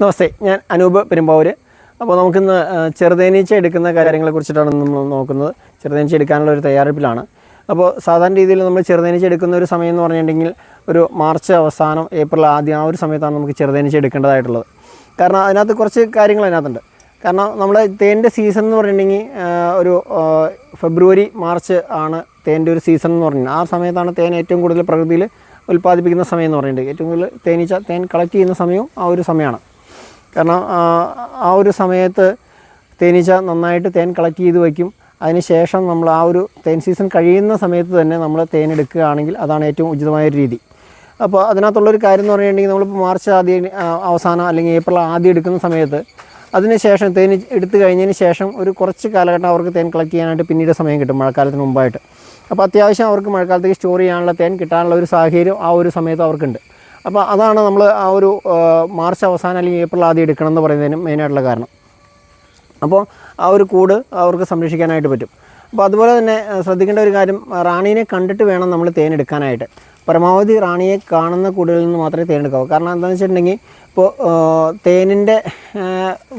നമസ്തേ ഞാൻ അനൂപ് പെരുമ്പാവൂർ അപ്പോൾ നമുക്കിന്ന് ചെറുതേനീച്ച എടുക്കുന്ന കാര്യങ്ങളെ കുറിച്ചിട്ടാണ് നമ്മൾ നോക്കുന്നത്. ചെറുതേനീച്ച എടുക്കാനുള്ള ഒരു തയ്യാറെടുപ്പിലാണ്. അപ്പോൾ സാധാരണ രീതിയിൽ നമ്മൾ ചെറുതേനീച്ച എടുക്കുന്ന ഒരു സമയം എന്ന് പറഞ്ഞിട്ടുണ്ടെങ്കിൽ ഒരു മാർച്ച് അവസാനം ഏപ്രിൽ ആദ്യം ആ ഒരു സമയത്താണ് നമുക്ക് ചെറുതേനീച്ച എടുക്കേണ്ടതായിട്ടുള്ളത്. കാരണം അതിനകത്ത് കുറച്ച് കാര്യങ്ങൾ അതിനകത്തുണ്ട്. കാരണം നമ്മുടെ തേന്റെ സീസൺ എന്ന് പറഞ്ഞിട്ടുണ്ടെങ്കിൽ ഒരു ഫെബ്രുവരി മാർച്ച് ആണ് തേന്റെ ഒരു സീസൺ എന്ന് പറഞ്ഞാൽ ആ സമയത്താണ് തേൻ ഏറ്റവും കൂടുതൽ പ്രകൃതിയിൽ ഉൽപ്പാദിപ്പിക്കുന്ന സമയം എന്ന് പറയുന്നത് ഏറ്റവും കൂടുതൽ തേനീച്ച തേൻ കളക്ട് ചെയ്യുന്ന സമയവും ആ ഒരു സമയമാണ്. കാരണം ആ, ഒരു സമയത്ത് തേനീച്ച നന്നായിട്ട് തേൻ കളക്ട് ചെയ്ത് വയ്ക്കും. അതിനുശേഷം നമ്മൾ ആ ഒരു തേൻ സീസൺ കഴിയുന്ന സമയത്ത് തന്നെ നമ്മൾ തേൻ എടുക്കുകയാണെങ്കിൽ അതാണ് ഏറ്റവും ഉചിതമായ രീതി. അപ്പോൾ അതിനകത്തുള്ളൊരു കാര്യം എന്ന് പറഞ്ഞിട്ടുണ്ടെങ്കിൽ നമ്മളിപ്പോൾ മാർച്ച് ആദ്യം അവസാനം അല്ലെങ്കിൽ ഏപ്രിൽ ആദ്യം എടുക്കുന്ന സമയത്ത് അതിനുശേഷം തേൻ എടുത്തു കഴിഞ്ഞതിന് ശേഷം ഒരു കുറച്ച് കാലഘട്ടം അവർക്ക് തേൻ കളക്ട് ചെയ്യാനായിട്ട് പിന്നീട് സമയം കിട്ടും മഴക്കാലത്തിന് മുമ്പായിട്ട്. അപ്പോൾ അത്യാവശ്യം അവർക്ക് മഴക്കാലത്തേക്ക് സ്റ്റോർ ചെയ്യാനുള്ള തേൻ കിട്ടാനുള്ള ഒരു സാഹചര്യം ആ ഒരു സമയത്ത് അവർക്കുണ്ട്. അപ്പോൾ അതാണ് നമ്മൾ ആ ഒരു മാർച്ച് അവസാനം അല്ലെങ്കിൽ ഏപ്രിൽ ആദ്യം എടുക്കണം എന്ന് പറയുന്നതിന് മെയിനായിട്ടുള്ള കാരണം. അപ്പോൾ ആ ഒരു കൂട് അവർക്ക് സംരക്ഷിക്കാനായിട്ട് പറ്റും. അപ്പോൾ അതുപോലെ തന്നെ ശ്രദ്ധിക്കേണ്ട ഒരു കാര്യം റാണീനെ കണ്ടിട്ട് വേണം നമ്മൾ തേനെടുക്കാനായിട്ട്. പരമാവധി റാണിയെ കാണുന്ന കൂടുകളിൽ നിന്ന് മാത്രമേ തേനെടുക്കാവൂ. കാരണം എന്താണെന്ന് വെച്ചിട്ടുണ്ടെങ്കിൽ ഇപ്പോൾ തേനിന്റെ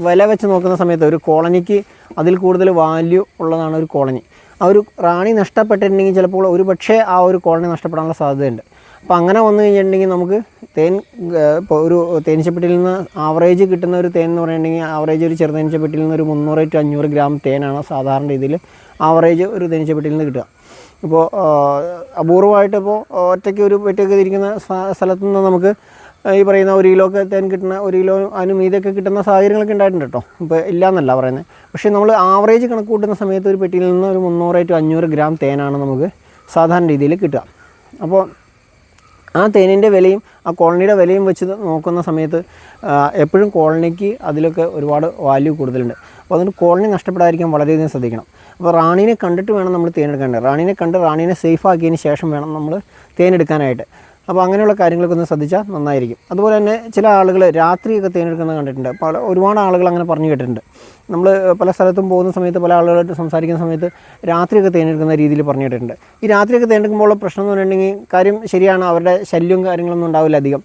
വില വെച്ച് നോക്കുന്ന സമയത്ത് ഒരു കോളനിക്ക് അതിൽ കൂടുതൽ വാല്യൂ ഉള്ളതാണ് ഒരു കോളനി. ആ ഒരു റാണി നഷ്ടപ്പെട്ടിട്ടുണ്ടെങ്കിൽ ചിലപ്പോൾ ഒരു പക്ഷേ ആ ഒരു കോളനി നഷ്ടപ്പെടാനുള്ള സാധ്യതയുണ്ട്. അപ്പോൾ അങ്ങനെ വന്നു കഴിഞ്ഞിട്ടുണ്ടെങ്കിൽ നമുക്ക് തേൻ ഇപ്പോൾ ഒരു തേനീച്ചപ്പെട്ടിയിൽ നിന്ന് ആവറേജ് കിട്ടുന്ന ഒരു തേൻ എന്ന് പറയുന്നുണ്ടെങ്കിൽ ആവറേജ് ഒരു ചെറുതേനീച്ചപ്പെട്ടിയിൽ നിന്ന് ഒരു മുന്നൂറ് ടു അഞ്ഞൂറ് ഗ്രാം തേനാണ് സാധാരണ രീതിയിൽ ആവറേജ് ഒരു തേനീച്ചപ്പെട്ടിയിൽ നിന്ന് കിട്ടുക. ഇപ്പോൾ അപൂർവമായിട്ട് ഇപ്പോൾ ഒറ്റയ്ക്ക് ഒരു പെട്ടിയൊക്കെ ഇരിക്കുന്ന സ്ഥലത്തു നിന്ന് നമുക്ക് ഈ പറയുന്ന ഒരു കിലോ ഒക്കെ തേൻ കിട്ടുന്ന ഒരു കിലോ അതിന് മീതൊക്കെ കിട്ടുന്ന സാഹചര്യങ്ങളൊക്കെ ഉണ്ടായിട്ടുണ്ട് കേട്ടോ. ഇപ്പോൾ ഇല്ല എന്നല്ല പറയുന്നത്. പക്ഷേ നമ്മൾ ആവറേജ് കണക്ക് കൂട്ടുന്ന സമയത്ത് ഒരു പെട്ടിയിൽ നിന്ന് ഒരു മുന്നൂറ് ടു അഞ്ഞൂറ് ഗ്രാം തേനാണ് നമുക്ക് സാധാരണ രീതിയിൽ കിട്ടുക. അപ്പോൾ ആ തേനിന്റെ വിലയും ആ കോളനിയുടെ വിലയും വെച്ച് നോക്കുന്ന സമയത്ത് എപ്പോഴും കോളനിക്ക് അതിലൊക്കെ ഒരുപാട് വാല്യൂ കൂടുതലുണ്ട്. അപ്പോൾ അതുകൊണ്ട് കോളനി നഷ്ടപ്പെടാതിരിക്കാൻ വളരെയധികം ശ്രദ്ധിക്കണം. അപ്പോൾ റാണീനെ കണ്ടിട്ട് വേണം നമ്മൾ തേനെടുക്കേണ്ടത് റാണീനെ കണ്ട് റാണീനെ സേഫ് ആക്കിയതിന് ശേഷം വേണം നമ്മൾ തേനെടുക്കാനായിട്ട്. അപ്പോൾ അങ്ങനെയുള്ള കാര്യങ്ങളൊക്കെ ഒന്ന് ശ്രദ്ധിച്ചാൽ നന്നായിരിക്കും. അതുപോലെ തന്നെ ചില ആളുകൾ രാത്രിയൊക്കെ തേനെടുക്കുന്നത് കണ്ടിട്ടുണ്ട്. പല ഒരുപാട് ആളുകൾ അങ്ങനെ പറഞ്ഞു കേട്ടിട്ടുണ്ട്. നമ്മൾ പല സ്ഥലത്തും പോകുന്ന സമയത്ത് പല ആളുകളായിട്ട് സംസാരിക്കുന്ന സമയത്ത് രാത്രിയൊക്കെ തേനെടുക്കുന്ന രീതിയിൽ പറഞ്ഞു കേട്ടിട്ടുണ്ട്. ഈ രാത്രിയൊക്കെ തേനെടുക്കുമ്പോൾ പ്രശ്നം എന്ന് പറഞ്ഞിട്ടുണ്ടെങ്കിൽ കാര്യം ശരിയാണ് അവരുടെ ശല്യവും കാര്യങ്ങളൊന്നും ഉണ്ടാവില്ല അധികം.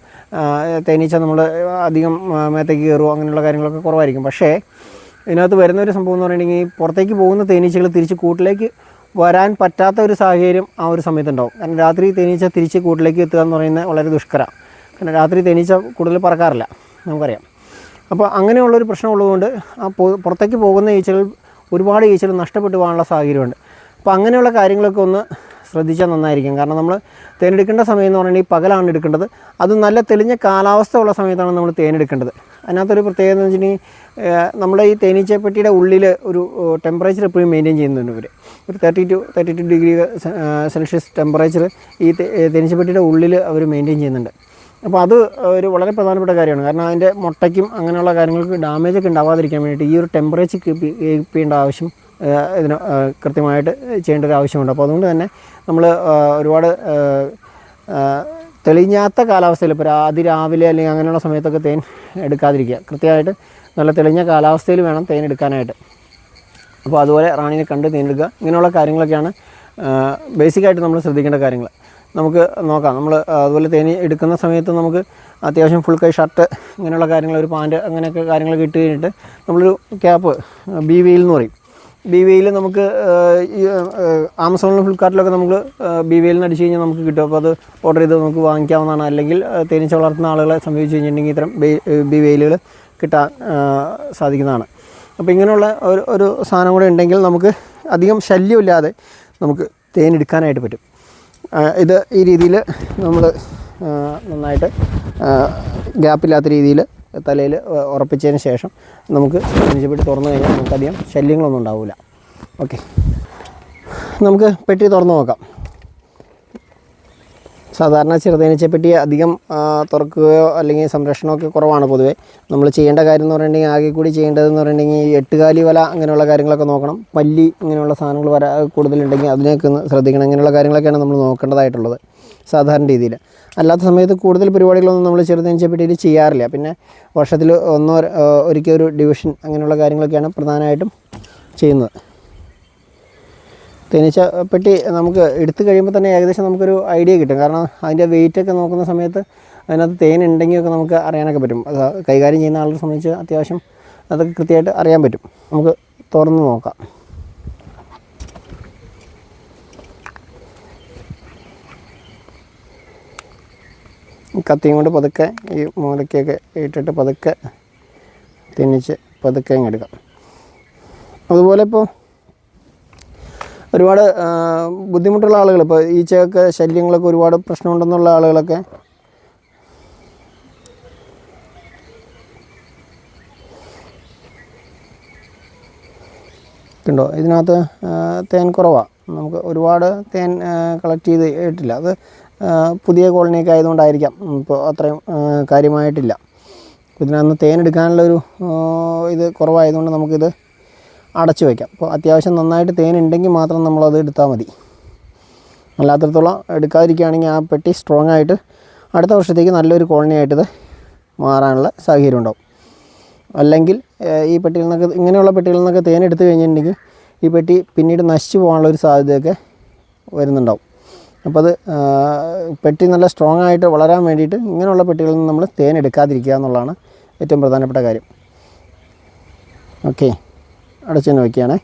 തേനീച്ച നമ്മൾ അധികം മേത്തേക്ക് കയറുമോ അങ്ങനെയുള്ള കാര്യങ്ങളൊക്കെ കുറവായിരിക്കും. പക്ഷേ ഇതിനകത്ത് വരുന്ന ഒരു സംഭവം എന്ന് പറഞ്ഞിട്ടുണ്ടെങ്കിൽ പുറത്തേക്ക് പോകുന്ന തേനീച്ചകൾ തിരിച്ച് കൂട്ടിലേക്ക് വരാൻ പറ്റാത്ത ഒരു സാഹചര്യം ആ ഒരു സമയത്തുണ്ടാവും. കാരണം രാത്രി തേനീച്ച തിരിച്ച് കൂട്ടിലേക്ക് എത്തുക എന്ന് പറയുന്നത് വളരെ ദുഷ്കരമാണ് കാരണം രാത്രി തേനീച്ച കൂടുതൽ പറക്കാറില്ല നമുക്കറിയാം. അപ്പോൾ അങ്ങനെയുള്ളൊരു പ്രശ്നമുള്ളതുകൊണ്ട് ആ പുറത്തേക്ക് പോകുന്ന ഈച്ചകൾ ഒരുപാട് ഈച്ചകൾ നഷ്ടപ്പെട്ടു പോകാനുള്ള സാഹചര്യമുണ്ട്. അപ്പോൾ അങ്ങനെയുള്ള കാര്യങ്ങളൊക്കെ ഒന്ന് ശ്രദ്ധിച്ചാൽ നന്നായിരിക്കും. കാരണം നമ്മൾ തേനെടുക്കേണ്ട സമയം എന്ന് പറഞ്ഞാൽ ഈ പകലാണ് എടുക്കേണ്ടത്. അത് നല്ല തെളിഞ്ഞ കാലാവസ്ഥ ഉള്ള സമയത്താണ് നമ്മൾ തേനെടുക്കേണ്ടത്. അതിനകത്തൊരു പ്രത്യേകത എന്ന് വെച്ചിട്ടുണ്ടെങ്കിൽ നമ്മുടെ ഈ തേനീച്ചപ്പെട്ടിയുടെ ഉള്ളിൽ ഒരു ടെമ്പറേച്ചർ എപ്പോഴും മെയിന്റെയിൻ ചെയ്യുന്നുണ്ട് ഇവർ ഒരു thirty two thirty two degree Celsius temperature ഈ തേനീച്ചപ്പെട്ടിയുടെ ഉള്ളിൽ അവർ മെയിന്റെയിൻ ചെയ്യുന്നുണ്ട്. അപ്പോൾ അത് ഒരു വളരെ പ്രധാനപ്പെട്ട കാര്യമാണ്. കാരണം അതിന്റെ മുട്ടയ്ക്കും അങ്ങനെയുള്ള കാര്യങ്ങൾക്ക് ഡാമേജ് ഒക്കെ ഉണ്ടാവാതിരിക്കാൻ വേണ്ടിയിട്ട് ഈ ഒരു ടെമ്പറേച്ചർ കീപ്പ് ചെയ്യേണ്ട ആവശ്യം ഇതിന് കൃത്യമായിട്ട് ചെയ്യേണ്ട ഒരു ആവശ്യമുണ്ട്. അപ്പോൾ അതുകൊണ്ട് തന്നെ നമ്മൾ ഒരുപാട് തെളിഞ്ഞാത്ത കാലാവസ്ഥയിൽ ഇപ്പോൾ അതിരാവിലെ അല്ലെങ്കിൽ അങ്ങനെയുള്ള സമയത്തൊക്കെ തേൻ എടുക്കാതിരിക്കുക. കൃത്യമായിട്ട് നല്ല തെളിഞ്ഞ കാലാവസ്ഥയിൽ വേണം തേൻ എടുക്കാനായിട്ട്. അപ്പോൾ അതുപോലെ റാണീനെ കണ്ട് നീന്തുക ഇങ്ങനെയുള്ള കാര്യങ്ങളൊക്കെയാണ് ബേസിക്കായിട്ട് നമ്മൾ ശ്രദ്ധിക്കേണ്ട കാര്യങ്ങൾ. നമുക്ക് നോക്കാം. നമ്മൾ അതുപോലെ തേനി എടുക്കുന്ന സമയത്ത് നമുക്ക് അത്യാവശ്യം ഫുൾ കൈ ഷർട്ട് ഇങ്ങനെയുള്ള കാര്യങ്ങൾ ഒരു പാന്റ് അങ്ങനെയൊക്കെ കാര്യങ്ങളൊക്കെ ഇട്ട് കഴിഞ്ഞിട്ട് നമ്മളൊരു ക്യാപ്പ് ബി വിയിൽ എന്ന് പറയും. ബി വിയിൽ നമുക്ക് ആമസോണിലും ഫ്ലിപ്കാർട്ടിലൊക്കെ നമുക്ക് ബി വിയിൽ നിന്ന് അടിച്ച് കഴിഞ്ഞാൽ നമുക്ക് കിട്ടും. അപ്പോൾ അത് ഓർഡർ ചെയ്ത് നമുക്ക് വാങ്ങിക്കാവുന്നതാണ്. അല്ലെങ്കിൽ തേനീച്ച വളർത്തുന്ന ആളുകളെ സംബന്ധിച്ച് കഴിഞ്ഞിട്ടുണ്ടെങ്കിൽ ഇത്തരം ബി വിയിലുകൾ കിട്ടാൻ സാധിക്കുന്നതാണ്. അപ്പോൾ ഇങ്ങനെയുള്ള ഒരു ഒരു സാധനം കൂടെ ഉണ്ടെങ്കിൽ നമുക്ക് അധികം ശല്യമില്ലാതെ നമുക്ക് തേൻ എടുക്കാനായിട്ട് പറ്റും ഇത് ഈ രീതിയിൽ നമ്മൾ നന്നായിട്ട് ഗ്യാപ്പില്ലാത്ത രീതിയിൽ തലയിൽ ഉറപ്പിച്ചതിന് ശേഷം നമുക്ക് നെഞ്ചപ്പെട്ടി തുറന്നു കഴിഞ്ഞാൽ നമുക്കധികം ശല്യങ്ങളൊന്നും ഉണ്ടാവില്ല ഓക്കെ. നമുക്ക് പെട്ടി തുറന്നു നോക്കാം. സാധാരണ ചെറുതേനീച്ചപ്പെട്ടി അധികം തുറക്കുകയോ അല്ലെങ്കിൽ സംരക്ഷണമൊക്കെ കുറവാണ് പൊതുവേ. നമ്മൾ ചെയ്യേണ്ട കാര്യം എന്ന് പറഞ്ഞിട്ടുണ്ടെങ്കിൽ ആകെ കൂടി ചെയ്യേണ്ടതെന്ന് പറഞ്ഞിട്ടുണ്ടെങ്കിൽ ഈ എട്ടുകാലി വല അങ്ങനെയുള്ള കാര്യങ്ങളൊക്കെ നോക്കണം. പല്ലി ഇങ്ങനെയുള്ള സാധനങ്ങൾ വര കൂടുതലുണ്ടെങ്കിൽ അതിനെയൊക്കെ ഒന്ന് ശ്രദ്ധിക്കണം. ഇങ്ങനെയുള്ള കാര്യങ്ങളൊക്കെയാണ് നമ്മൾ നോക്കേണ്ടതായിട്ടുള്ളത് സാധാരണ രീതിയിൽ. അല്ലാത്ത സമയത്ത് കൂടുതൽ പരിപാടികളൊന്നും നമ്മൾ ചെറുതേനീച്ചപ്പെട്ടിയിൽ ചെയ്യാറില്ല. പിന്നെ വർഷത്തിൽ ഒന്നോ ഒരിക്കൽ ഒരു ഡിവിഷൻ അങ്ങനെയുള്ള കാര്യങ്ങളൊക്കെയാണ് പ്രധാനമായിട്ടും ചെയ്യുന്നത്. തേനീച്ച പെട്ടി നമുക്ക് എടുത്തു കഴിയുമ്പോൾ തന്നെ ഏകദേശം നമുക്കൊരു ഐഡിയ കിട്ടും. കാരണം അതിന്റെ വെയിറ്റ് ഒക്കെ നോക്കുന്ന സമയത്ത് അതിനകത്ത് ഒക്കെ നമുക്ക് അറിയാനൊക്കെ പറ്റും. അത് കൈകാര്യം ചെയ്യുന്ന ആളെ സംബന്ധിച്ച് അത്യാവശ്യം അതൊക്കെ കൃത്യമായിട്ട് അറിയാൻ പറ്റും. നമുക്ക് തുറന്ന് നോക്കാം. കത്തിയും കൊണ്ട് പതുക്കെ ഈ മൂലയ്ക്കൊക്കെ ഇട്ടിട്ട് പതുക്കെ തിന്നിച്ച് പതുക്കെ അങ്ങ് എടുക്കാം. അതുപോലെ ഇപ്പോൾ ഒരുപാട് ബുദ്ധിമുട്ടുള്ള ആളുകൾ. ഇപ്പോൾ ഈച്ചയൊക്കെ ശല്യങ്ങളൊക്കെ ഒരുപാട് പ്രശ്നമുണ്ടെന്നുള്ള ആളുകളൊക്കെ. ഉണ്ടോ ഇതിനകത്ത് തേൻ കുറവാണ് നമുക്ക് ഒരുപാട് തേൻ കളക്ട് ചെയ്ത് ഇട്ടില്ല. അത് പുതിയ കോളനിയൊക്കെ ആയതുകൊണ്ടായിരിക്കാം. ഇപ്പോൾ അത്രയും കാര്യമായിട്ടില്ല. ഇതിനകത്ത് തേൻ എടുക്കാനുള്ളൊരു ഒരു ഇത് കുറവായതുകൊണ്ട് നമുക്കിത് അടച്ചു വയ്ക്കാം. അപ്പോൾ അത്യാവശ്യം നന്നായിട്ട് തേൻ ഉണ്ടെങ്കിൽ മാത്രം നമ്മളത് എടുത്താൽ മതി. അല്ലാത്തടത്തോളം എടുക്കാതിരിക്കുകയാണെങ്കിൽ ആ പെട്ടി സ്ട്രോങ് ആയിട്ട് അടുത്ത വർഷത്തേക്ക് നല്ലൊരു കോളനി ആയിട്ട് മാറാനുള്ള സാഹചര്യം ഉണ്ടാവും. അല്ലെങ്കിൽ ഈ പെട്ടിയിൽ നിന്നൊക്കെ ഇങ്ങനെയുള്ള പെട്ടികളിൽ നിന്നൊക്കെ തേൻ എടുത്തു കഴിഞ്ഞിട്ടുണ്ടെങ്കിൽ ഈ പെട്ടി പിന്നീട് നശിച്ചു പോകാനുള്ള ഒരു സാധ്യതയൊക്കെ വരുന്നുണ്ടാവും. അപ്പോൾ അത് പെട്ടി നല്ല സ്ട്രോങ് ആയിട്ട് വളരാൻ വേണ്ടിയിട്ട് ഇങ്ങനെയുള്ള പെട്ടികളിൽ നിന്ന് നമ്മൾ തേൻ എടുക്കാതിരിക്കുക എന്നുള്ളതാണ് ഏറ്റവും പ്രധാനപ്പെട്ട കാര്യം. ഓക്കെ. അടച്ചു നോക്കിയാണേ